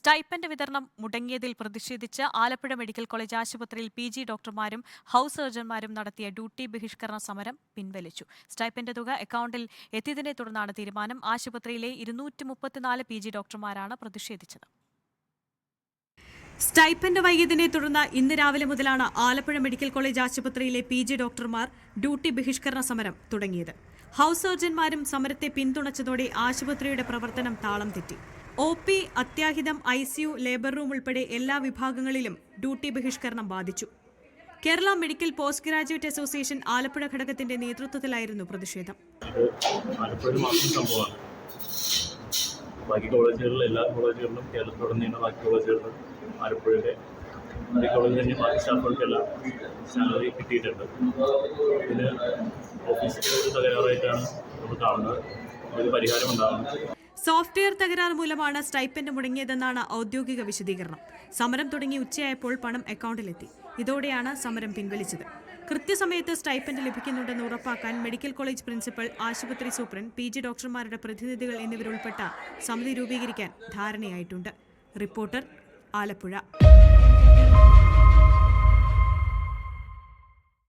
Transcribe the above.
Stipend വിതരണം മുടങ്ങിയതിൽ പ്രതിഷേധിച്ച് ആലപ്പുഴ മെഡിക്കൽ കോളേജ് ആശുപത്രിയിൽ പി ജി ഡോക്ടർമാരും ഹൗസ് സർജന്മാരും നടത്തിയ ഡ്യൂട്ടി ബഹിഷ്കരണ സമരം പിൻവലിച്ചു. സ്റ്റൈപ്പൻഡ് തുക അക്കൗണ്ടിൽ എത്തിയതിനെ തുടർന്നാണ് തീരുമാനം. ആശുപത്രിയിലെ ഇരുന്നൂറ്റി മുപ്പത്തിനാല് പി ജി ഡോക്ടർമാരാണ് പ്രതിഷേധിച്ചത്. സ്റ്റൈപ്പൻഡ് വൈകിയതിനെ തുടർന്ന് ഇന്ന് രാവിലെ മുതലാണ് ആലപ്പുഴ മെഡിക്കൽ കോളേജ് ആശുപത്രിയിലെ പി ജി ഡോക്ടർമാർ ഡ്യൂട്ടി ബഹിഷ്കരണ സമരം തുടങ്ങിയത്. ഹൗസ് സർജന്മാരും സമരത്തെ പിന്തുണച്ചതോടെ ആശുപത്രിയുടെ പ്രവർത്തനം താളം തെറ്റി. O P അത്യാഹിതം I C U labour room ഉൾപ്പെടെ എല്ലാ വിഭാഗങ്ങളിലും ഡ്യൂട്ടി ബഹിഷ്കരണം ബാധിച്ചു. Kerala medical post graduate association Alappuzha ഘടകത്തിന്റെ നേതൃത്വത്തിലായിരുന്നു പ്രതിഷേധം. ബാക്കി കോളേജുകളിൽ എല്ലാ കോളേജുകളിലും കേരളത്തിലുടനീളം ബാക്കി കോളേജുകളിലും ആലപ്പുഴയിലെ ബാക്കി കോളേജിൽ തന്നെ ബാക്കി സ്റ്റാഫുകൾക്കെല്ലാം സാലറി കിട്ടിയിട്ടുണ്ട്. ഇതിന് ഓഫീസിന്റെ ഒരു തകരാറായിട്ടാണ് നമ്മൾ കാണുന്നത്. ഒരു പരിഹാരം ഉണ്ടാകുന്നത് സോഫ്റ്റ്വെയർ തകരാറ് മൂലമാണ് സ്റ്റൈപ്പൻഡ് മുടങ്ങിയതെന്നാണ് ഔദ്യോഗിക വിശദീകരണം. സമരം തുടങ്ങി ഉച്ചയായപ്പോൾ പണം അക്കൗണ്ടിലെത്തി. ഇതോടെയാണ് സമരം പിൻവലിച്ചത്. കൃത്യസമയത്ത് സ്റ്റൈപ്പൻഡ് ലഭിക്കുന്നുണ്ടെന്ന് ഉറപ്പാക്കാൻ മെഡിക്കൽ കോളേജ് പ്രിൻസിപ്പൽ ആശുപത്രി സൂപ്രണ്ട് പി ജി ഡോക്ടർമാരുടെ പ്രതിനിധികൾ എന്നിവരുൾപ്പെട്ട സമിതി രൂപീകരിക്കാൻ ധാരണയായിട്ടുണ്ട്. റിപ്പോർട്ടർ ആലപ്പുഴ.